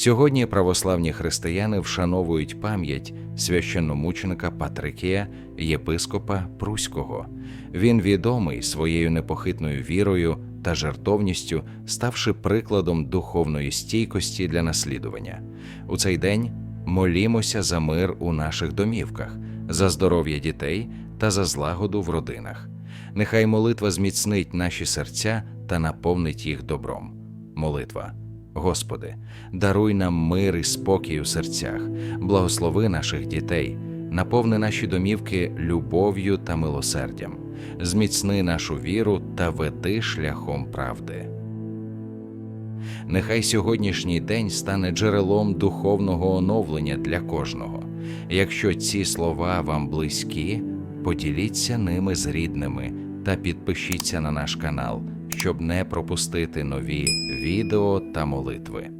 Сьогодні православні християни вшановують пам'ять священномученика Патрикія, єпископа Пруського. Він відомий своєю непохитною вірою та жертовністю, ставши прикладом духовної стійкості для наслідування. У цей день молімося за мир у наших домівках, за здоров'я дітей та за злагоду в родинах. Нехай молитва зміцнить наші серця та наповнить їх добром. Молитва. Господи, даруй нам мир і спокій у серцях, благослови наших дітей, наповни наші домівки любов'ю та милосердям, зміцни нашу віру та веди шляхом правди. Нехай сьогоднішній день стане джерелом духовного оновлення для кожного. Якщо ці слова вам близькі, поділіться ними з рідними та підпишіться на наш канал, щоб не пропустити нові відео та молитви.